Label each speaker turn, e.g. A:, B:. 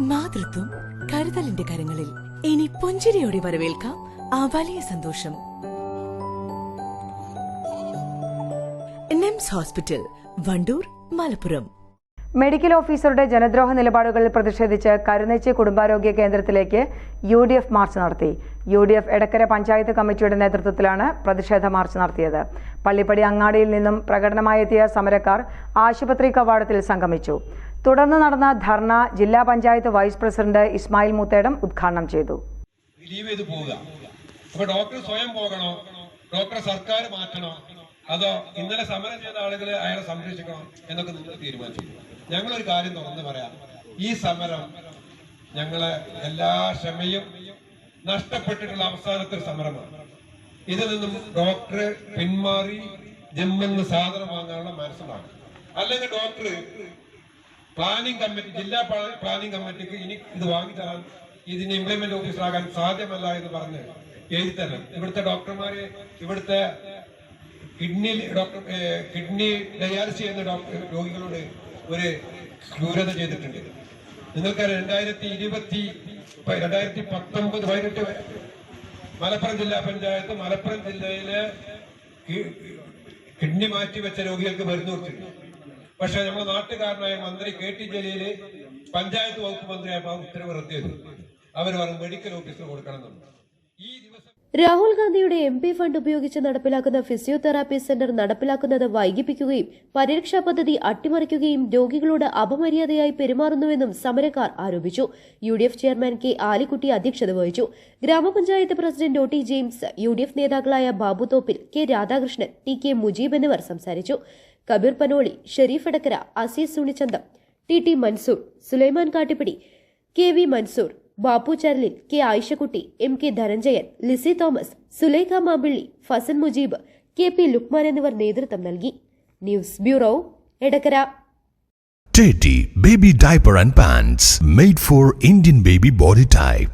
A: മാതൃത്വം കരുതലിന്റെ കരങ്ങളിൽ. ഇനി പുഞ്ചിരിയോടെ വരവേൽക്കാം ആ വലിയ സന്തോഷം. NIMS hospital Wandoor Malappuram.
B: Medical ഓഫീസറുടെ ജനദ്രോഹ നിലപാടുകളിൽ പ്രതിഷേധിച്ച് കരുനെച്ചി കുടുംബാരോഗ്യ കേന്ദ്രത്തിലേക്ക് യു ഡി എഫ് മാർച്ച് നടത്തി. U D F Edakkara panchayat കമ്മിറ്റിയുടെ നേതൃത്വത്തിലാണ് പ്രതിഷേധ മാർച്ച് നടത്തിയത്. പള്ളിപ്പടി അങ്ങാടിയിൽ നിന്നും പ്രകടനമായെത്തിയ സമരക്കാർ ആശുപത്രി കവാടത്തിൽ സംഗമിച്ചു. തുടർന്ന് നടന്ന ധർണ ജില്ലാ പഞ്ചായത്ത് വൈസ് പ്രസിഡന്റ് ഇസ്മായിൽ മുത്തേടം ഉദ്ഘാടനം ചെയ്തു.
C: ലീവ് ചെയ്ത് പോവുക. അപ്പൊ ഡോക്ടർ സ്വയം പോകണോ? ഡോക്ടറെ സർക്കാർ മാറ്റണോ? അതോ ഇന്നലെ സമരം ചെയ്ത ആളുകൾ അയാളെ സംരക്ഷിക്കണം എന്നൊക്കെ നിങ്ങൾ തീരുമാനിച്ചു ഞങ്ങളൊരു കാര്യം തുറന്നു പറയാം. ഈ സമരം ഞങ്ങളെ എല്ലാ ക്ഷമയും നഷ്ടപ്പെട്ടിട്ടുള്ള അവസാനത്തെ സമരമാണ്. ഇതിൽ നിന്നും ഡോക്ടർ പിന്മാറി ജമ്മെന്ന് സാധനം വാങ്ങാനുള്ള മനസ്സിലാണ് അല്ലെങ്കിൽ ഡോക്ടർ പ്ലാനിംഗ് കമ്മിറ്റി ജില്ലാ പ്ലാ- പ്ലാനിംഗ് കമ്മിറ്റിക്ക് ഇനി ഇത് വാങ്ങിത്തരാൻ ഇതിന് ഇംപ്ലിമെന്റ് ഓഫീസറാകാൻ സാധ്യമല്ല എന്ന് പറഞ്ഞ് എഴുതിത്തരണം. തരണം ഇവിടുത്തെ ഡോക്ടർമാര് ഇവിടുത്തെ കിഡ്നി ഡോക്ടർ കിഡ്നി ഡയാലിസിസ് ചെയ്യുന്ന ഡോക്ടർ രോഗികളോട് ഒരു ക്രൂരത ചെയ്തിട്ടുണ്ട്. നിങ്ങൾക്ക് രണ്ടായിരത്തി ഇരുപത്തി രണ്ടായിരത്തി പത്തൊമ്പത് പതിനെട്ട് മലപ്പുറം ജില്ലാ പഞ്ചായത്ത് മലപ്പുറം ജില്ലയിലെ കിഡ്നി മാറ്റി വെച്ച രോഗികൾക്ക് മരുന്ന് കൊടുത്തിട്ടുണ്ട്. പക്ഷെ നമ്മുടെ നാട്ടുകാരനായ മന്ത്രി കെ ടി ജലീൽ പഞ്ചായത്ത് വകുപ്പ് മന്ത്രിയായപ്പോൾ ഉത്തരവ് റദ്ദ് ചെയ്തു. അവർ പറഞ്ഞു മെഡിക്കൽ ഓഫീസർ കൊടുക്കണം ഈ ദിവസം
D: രാഹുൽ ഗാന്ധിയുടെ എം പി ഫണ്ട് ഉപയോഗിച്ച് നടപ്പിലാക്കുന്ന ഫിസിയോതെറാപ്പി സെന്റർ നടപ്പിലാക്കുന്നത് വൈകിപ്പിക്കുകയും പരിരക്ഷാ പദ്ധതി അട്ടിമറിക്കുകയും രോഗികളോട് അപമര്യാദയായി പെരുമാറുന്നുവെന്നും സമരക്കാർ ആരോപിച്ചു. യു ചെയർമാൻ കെ ആലിക്കുട്ടി അധ്യക്ഷത വഹിച്ചു. Grama panchayat president O T James U നേതാക്കളായ Babu Thoppil K Radhakrishnan T K Mujeeb എന്നിവർ സംസാരിച്ചു. Kabeer Panoli Shareef Edakkara Azeez സുണിച്ചന്തം T T Mansoor Sulaiman Kattippidi K V Mansoor Bappu ചരലിൽ K Ayishakutty M K Dhananjayan Lissy Thomas Sulaikha Mampilly Fasan Mujeeb K P Lukman എന്നിവർ നേതൃത്വം നൽകി news bureau Edakkara
E: Teddy Baby Diaper and Pants made for Indian baby body type.